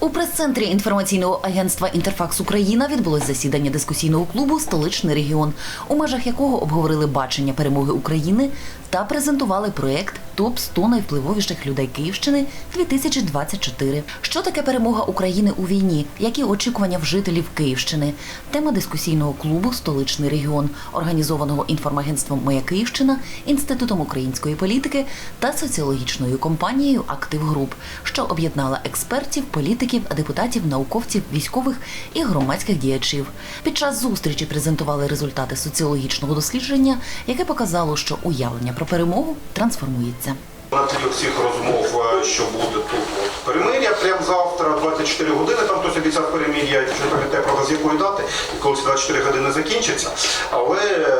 У прес-центрі інформаційного агентства Інтерфакс Україна відбулось засідання дискусійного клубу Столичний регіон, у межах якого обговорили бачення перемоги України та презентували проєкт Топ 100 найвпливовіших людей Київщини 2024. Що таке перемога України у війні? Які очікування в жителів Київщини? Тема дискусійного клубу Столичний регіон, організованого інформагентством Моя Київщина, Інститутом української політики та соціологічною компанією Актив Груп, що об'єднала експертів, політиків, депутатів, науковців, військових і громадських діячів. Під час зустрічі презентували результати соціологічного дослідження, яке показало, що уявлення про перемогу трансформується. На тлі всіх розмов, е, що буде тут перемир'я, прямо завтра, 24 години, там хтось обіцяв перемир'я, я не пам'ятаю, правда, з якої дати, і коли ці 24 години закінчаться. Але е,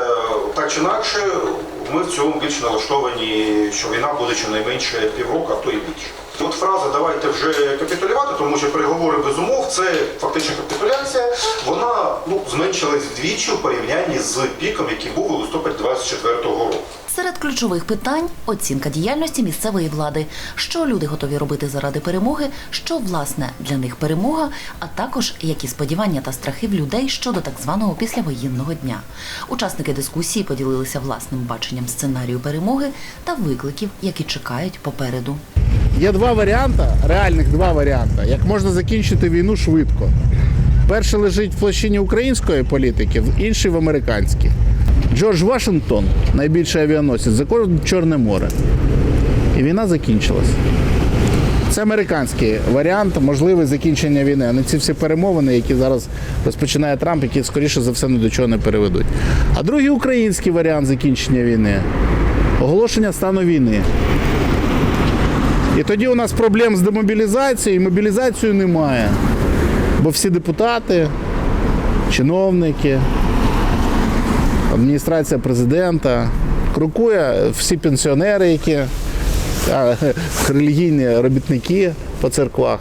так чи інакше, ми в цьому більш налаштовані, що війна буде щонайменше півроку, а то і більше. От фраза давайте вже капітулювати, тому що переговори без умов це фактично капітуляція. Вона ну, зменшилась вдвічі у порівнянні з піком, який був у листопаді 24-го року. Серед ключових питань оцінка діяльності місцевої влади, що люди готові робити заради перемоги, що власне для них перемога, а також які сподівання та страхи в людей щодо так званого післявоєнного дня. Учасники дискусії поділилися власним баченням сценарію перемоги та викликів, які чекають попереду. Є два варіанти, реальних два варіанти, як можна закінчити війну швидко. Перший лежить в площині української політики, інший в американській. Джордж Вашингтон, найбільший авіаносець, закордон Чорне море. І війна закінчилась. Це американський варіант, можливе закінчення війни, а не ці всі перемовини, які зараз розпочинає Трамп, які скоріше за все ні до чого не переведуть. А другий український варіант закінчення війни оголошення стану війни. І тоді у нас проблем з демобілізацією, і мобілізацією немає. Бо всі депутати, чиновники, адміністрація президента, крокує всі пенсіонери, які а, релігійні робітники по церквах,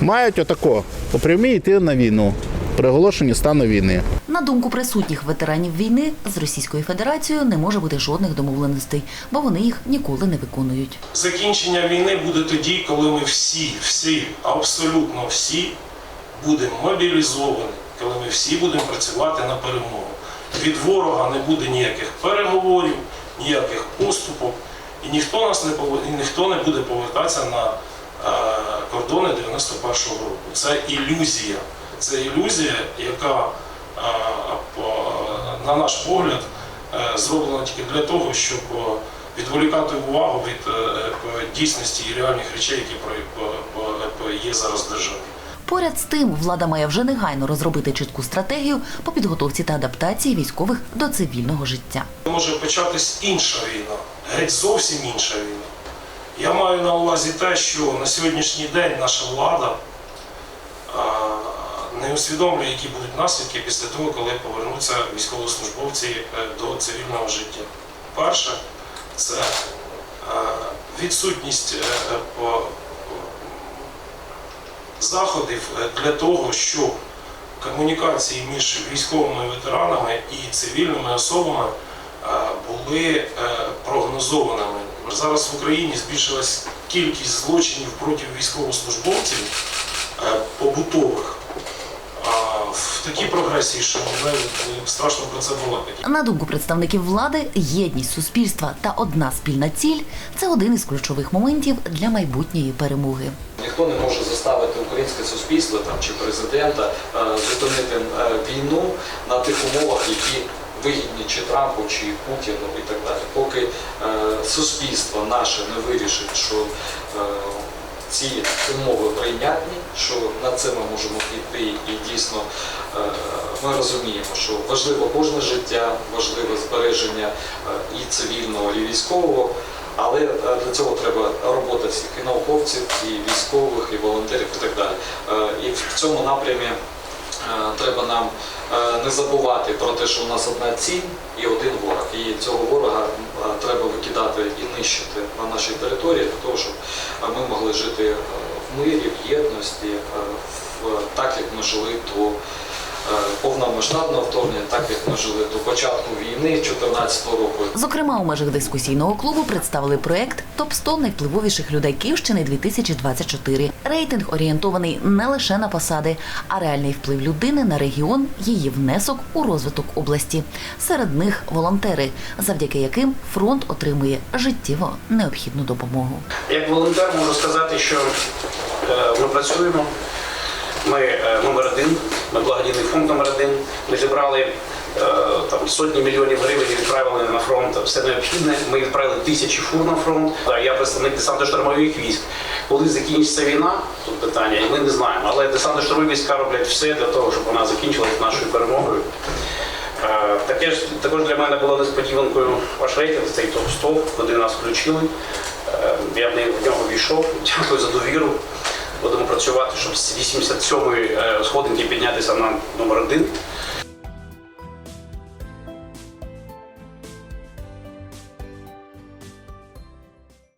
мають отако по прямій йти на війну при оголошенні стану війни. На думку присутніх ветеранів війни з Російською Федерацією не може бути жодних домовленостей, бо вони їх ніколи не виконують. Закінчення війни буде тоді, коли ми всі, всі, абсолютно всі будемо мобілізовані, коли ми всі будемо працювати на перемогу. Від ворога не буде ніяких переговорів, ніяких поступок, і ніхто нас не і ніхто не буде повертатися на е, кордони 91-го року. Це ілюзія. Це ілюзія, яка, е, на наш погляд, е, зроблена тільки для того, щоб відволікати увагу від дійсності і реальних речей, які про- є зараз в державі. Поряд з тим, влада має вже негайно розробити чітку стратегію по підготовці та адаптації військових до цивільного життя. Може початись інша війна, геть зовсім інша війна. Я маю на увазі те, що на сьогоднішній день наша влада не усвідомлює, які будуть наслідки після того, коли повернуться військовослужбовці е, до цивільного життя. Перше, це е, відсутність е, заходів е, для того, щоб комунікації між військовими ветеранами і цивільними особами е, були е, прогнозованими. Зараз в Україні збільшилась кількість злочинів проти військовослужбовців побутових. В такій прогресії, що навіть е, страшно про це балакати. На думку представників влади, єдність суспільства та одна спільна ціль це один із ключових моментів для майбутньої перемоги. Ніхто не може заставити українське суспільство там чи президента е, зупинити е, війну на тих умовах, які вигідні чи Трампу, чи Путіну і так далі. Поки е, суспільство наше не вирішить, що е, ці умови прийнятні, що на це ми можемо піти, і дійсно е, ми розуміємо, що важливо кожне життя, важливе збереження е, і цивільного, і військового. Але е, для цього треба робота всіх і науковців, і військових, і волонтерів, і так далі. І в цьому напрямі треба нам не забувати про те, що у нас одна ціль і один ворог. І цього ворога викидати і нищити на нашій території для того, щоб е, ми могли жити е, в мирі, в єдності, е, в- так як ми жили до повномасштабного вторгнення, так як ми жили до початку війни 2014 року. Зокрема, у межах дискусійного клубу представили проект Топ 100 найвпливовіших людей Київщини 2024. Рейтинг орієнтований не лише на посади, а реальний вплив людини на регіон, її внесок у розвиток області. Серед них волонтери, завдяки яким фронт отримує життєво необхідну допомогу. Як волонтер можу сказати, що е, ми працюємо. Ми е, номер один, ми благодійний фонд номер один. Ми зібрали е, там сотні мільйонів гривень і відправили на фронт все необхідне. Ми відправили тисячі фур на фронт. Я представник десантно-штурмових військ. Коли закінчиться війна, тут питання, ми не знаємо. Але десантно-штурмові війська роблять все для того, щоб вона закінчилась нашою перемогою. Е, Таке ж також для мене було несподіванкою ваш рейтинг, цей топ 100 куди нас включили. Я в нього війшов. Дякую за довіру. Будемо працювати, щоб з 87-ї е, сходинки піднятися на номер один.